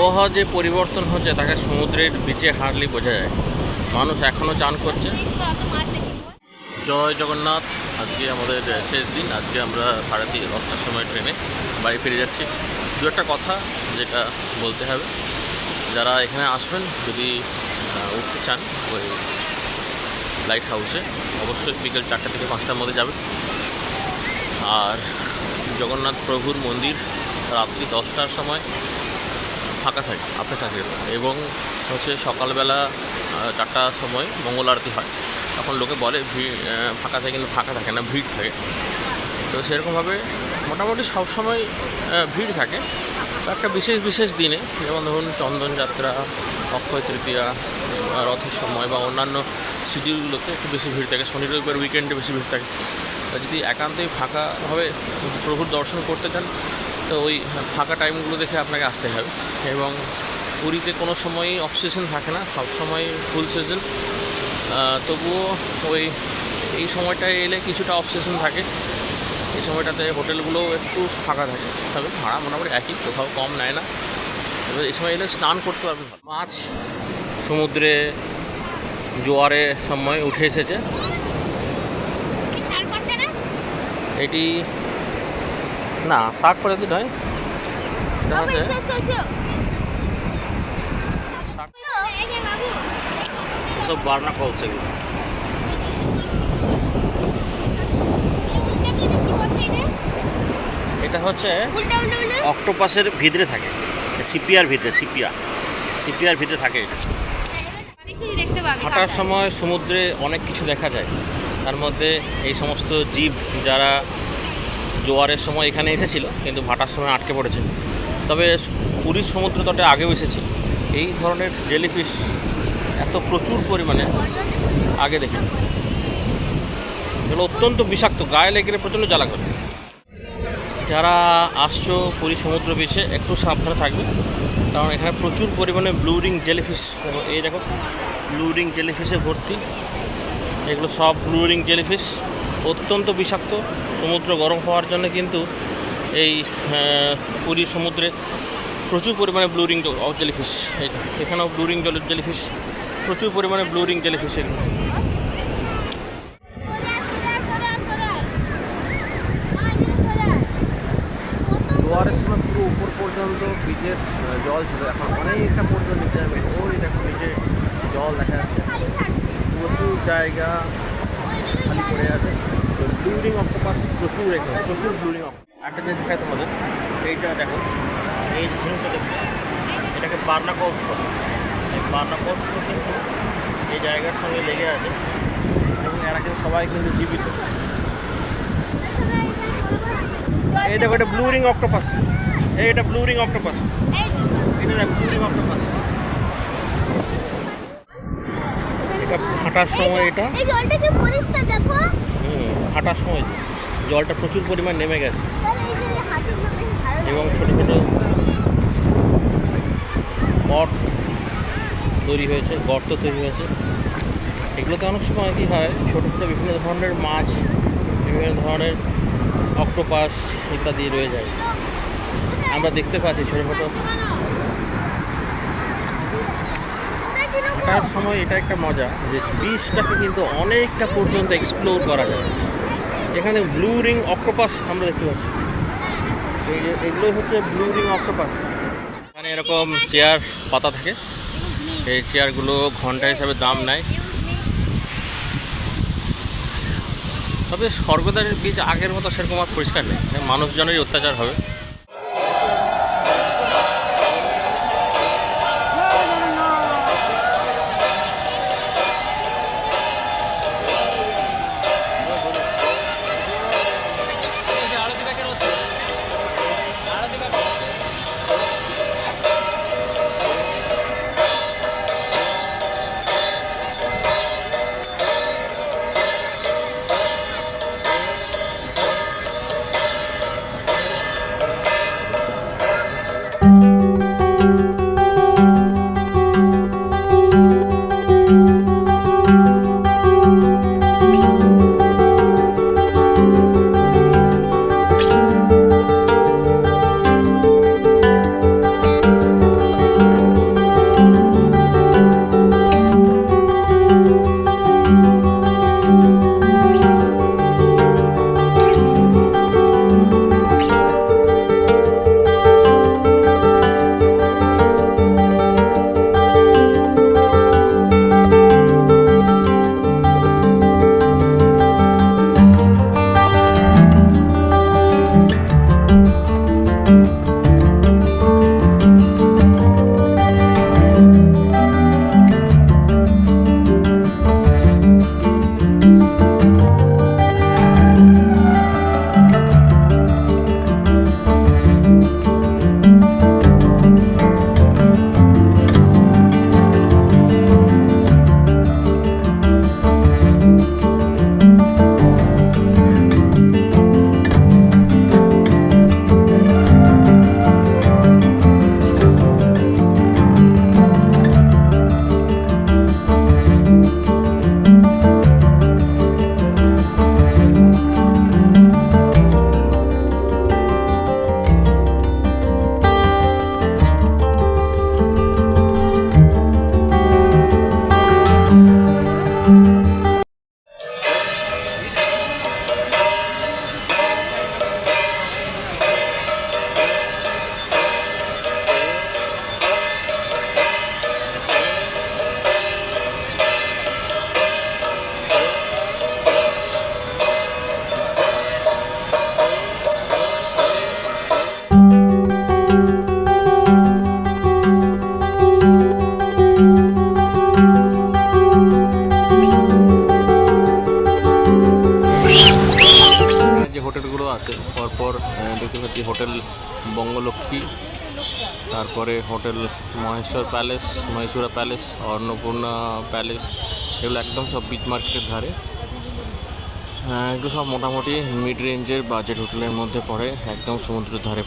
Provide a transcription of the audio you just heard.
আবহাওয়া যে পরিবর্তন হচ্ছে, তাকে সমুদ্রের বিচে হাঁটলে বোঝা যায়। মানুষ এখনও চান করছে। জয় জগন্নাথ। আজকে আমাদের শেষ দিন। আজকে আমরা তিন, দশটার সময় ট্রেনে বাড়ি ফিরে যাচ্ছি। দু একটা কথা যেটা বলতে হবে। যারা এখানে আসবেন, যদি উঠতে চান ওই লাইট হাউসে অবশ্যই বিকেল চারটা থেকে পাঁচটার মধ্যে যাবেন। আর জগন্নাথ প্রভুর মন্দির রাত্রি দশটার সময়। ফাঁকা থাকে আপনি থাকে। এবং হচ্ছে সকালবেলা চারটার সময় মঙ্গল আরতি হয়। তখন লোকে বলে ভিড় ফাঁকা থাকে কিন্তু ফাঁকা থাকে না, ভিড় থাকে। তো সেরকমভাবে মোটামুটি সবসময় ভিড় থাকে। একটা বিশেষ বিশেষ দিনে যেমন ধরুন চন্দনযাত্রা, অক্ষয় তৃতীয়া রথের সময় বা অন্যান্য শিডিউলগুলোতে একটু বেশি ভিড় থাকে। শনি রবিবার উইকেন্ডে বেশি ভিড় থাকে। যদি একান্তই ফাঁকাভাবে প্রভুর দর্শন করতে চান তো ওই ফাঁকা টাইমগুলো দেখে আপনাকে আসতে হবে। এবং পুরীতে কোনো সময়ই অফ সিজন থাকে না সব সময় ফুল সিজন। তবুও ওই এই সময়টায় এলে কিছুটা অফ সিজন থাকে। এই সময়টাতে হোটেলগুলোও একটু ফাঁকা থাকে। তবে ভাড়া মোটামুটি একই কোথাও কম নেয় না। তবে এই সময় এলে স্নান করতে পারবেন মাছ সমুদ্রে জোয়ারে সময় উঠে এসেছে। এটি না শাক করে দিন নয় এটা হচ্ছে শাক সব বার্না কলস এগুলো। এটা? হচ্ছে অক্টোপাসের ভিতরে থাকে। সিপিআর ভিতরে সিপিয়া সিপিআর ভিতরে থাকে এটা। হাঁটার সময় সমুদ্রে অনেক কিছু দেখা যায়। তার মধ্যে এই সমস্ত জীব যারা জোয়ারের সময় এখানে এসেছিল, কিন্তু ভাটার সময় আটকে পড়েছে তবে পুরীর সমুদ্র তটে আগেও এসেছিল। এই ধরনের জেলিফিশ এত প্রচুর পরিমাণে আগে দেখি এগুলো অত্যন্ত বিষাক্ত, গায়ে লেগে প্রচণ্ড জ্বালা করে যারা আসছো পুরী সমুদ্র বিচে একটু সাবধানে থাকবে। কারণ এখানে প্রচুর পরিমাণে ব্লুরিং জেলিফিশ এই দেখো ব্লুরিং জেলিফিশে ভর্তি। এগুলো সব ব্লুরিং জেলিফিশ অত্যন্ত বিষাক্ত সমুদ্র গরম হওয়ার জন্য কিন্তু এই আহ, পুরী সমুদ্রে প্রচুর পরিমাণে ব্লুরিং জেলিফিশ এখানেও ব্লুরিং জেলিফিশ প্রচুর পরিমাণে ব্লুরিং জেলিফিশ সময় পুরো উপর পর্যন্ত বিচের জল ছিল এখন অনেকটা পর্যন্ত নিচে ওই দেখো নিচে জল দেখা যাচ্ছে। প্রচুর জায়গা খালি পড়ে আছে। তো ব্লুরিং অক্টোপাস প্রচুর এখানে প্রচুর ব্লুরিং একটা জিনিস দেখায় তোমাদের এইটা দেখো এই ঝিংটা দেখো। এটাকে বার্না কোর্স বলে। এই বার্না কোর্সগুলো কিন্তু এই জায়গার সঙ্গে লেগে আছে এবং এরা কিন্তু সবাই কিন্তু জীবিত। এই দেখো এটা ব্লু রিং অক্টোপাস এই এটা ব্লু রিং অক্টোপাস এটা দেখ ব্লু রিং অক্টোপাস এটা ফাটার সময় এটা। এই জলটা কি পরিষ্কার দেখো। হুম, ফাটার সময় জলটা প্রচুর পরিমাণ নেমে গেছে। এবং ছোটো ছোটো পট তৈরি হয়েছে গর্ত তৈরি হয়েছে। এগুলোতে অনেক সময় কী হয় ছোটো ছোটো বিভিন্ন ধরনের মাছ বিভিন্ন ধরনের অক্টোপাস ইত্যাদি রয়ে যায়। আমরা দেখতে পাচ্ছি ছোটো ছোটো হাঁটার সময় এটা একটা মজা যে বীজটাকে কিন্তু অনেকটা পর্যন্ত এক্সপ্লোর করা যায়। এখানে ব্লু রিং অক্টোপাস আমরা দেখতে পাচ্ছি। এই যে, এগুলো হচ্ছে ব্লু রিং অক্টোপাস এখানে এরকম চেয়ার পাতা থাকে। এই চেয়ারগুলো ঘণ্টা হিসাবে দাম নেয়। তবে স্বর্গদ্বারের বীজ আগের মতো সেরকম আর পরিষ্কার নেই। মানুষজনেরই অত্যাচার হবে। বঙ্গলক্ষ্মী তারপরে hotel Maheshwar palace Maheshwara palace Annapurna palace এগুলো একদম সব বিচ মার্কেটের ধারে। আহ, এগুলো সব মোটামুটি মিড রেঞ্জের বাজেট হোটেলের মধ্যে পড়ে একদম সমুদ্রের ধারে।